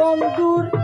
बंधुर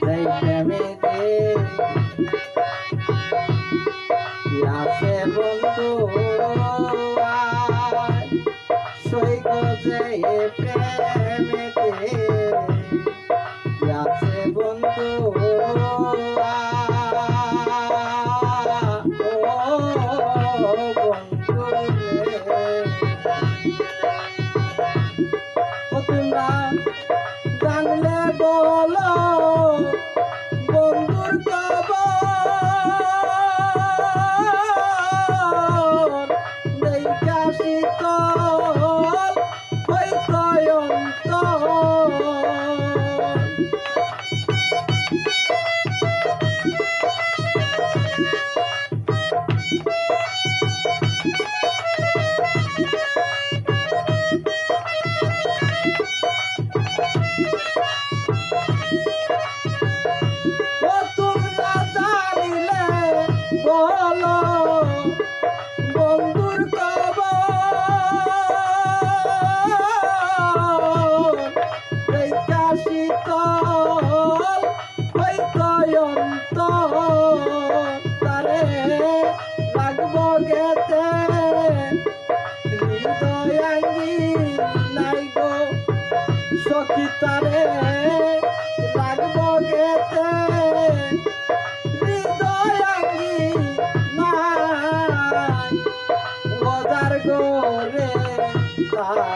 সেই প্রেমেতে আছে বন্ধু সৈক যে প্রেমেতে Uh -huh.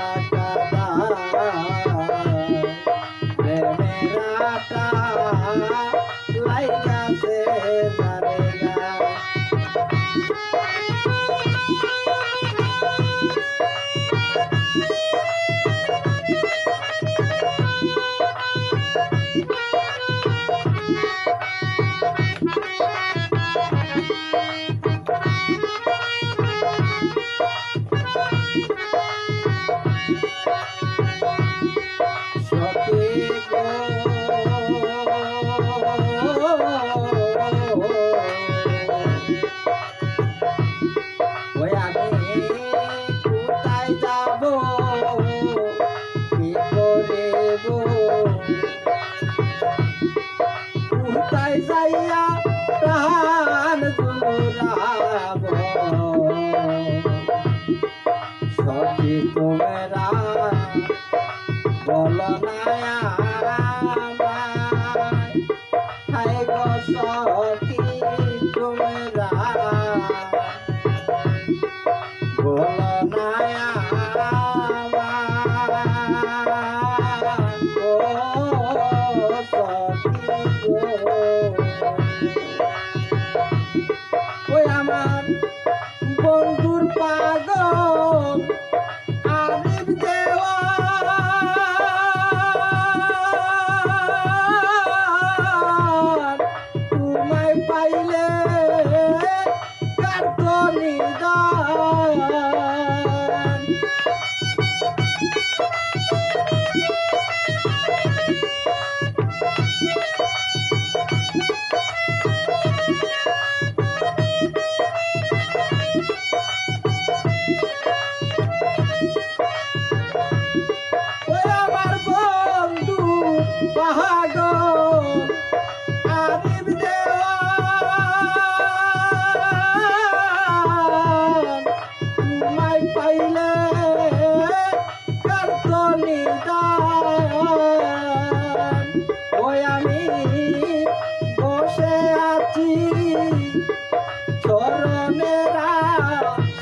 চরণেরা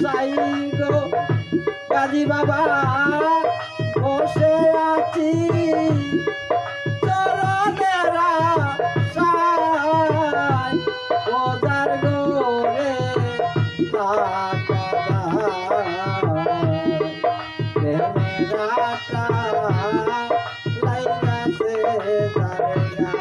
সাই গো। গাজী বাবা, বসে আছি। চরণেরা সাই বজার গো রে রাটা লাইগাছে তারে গা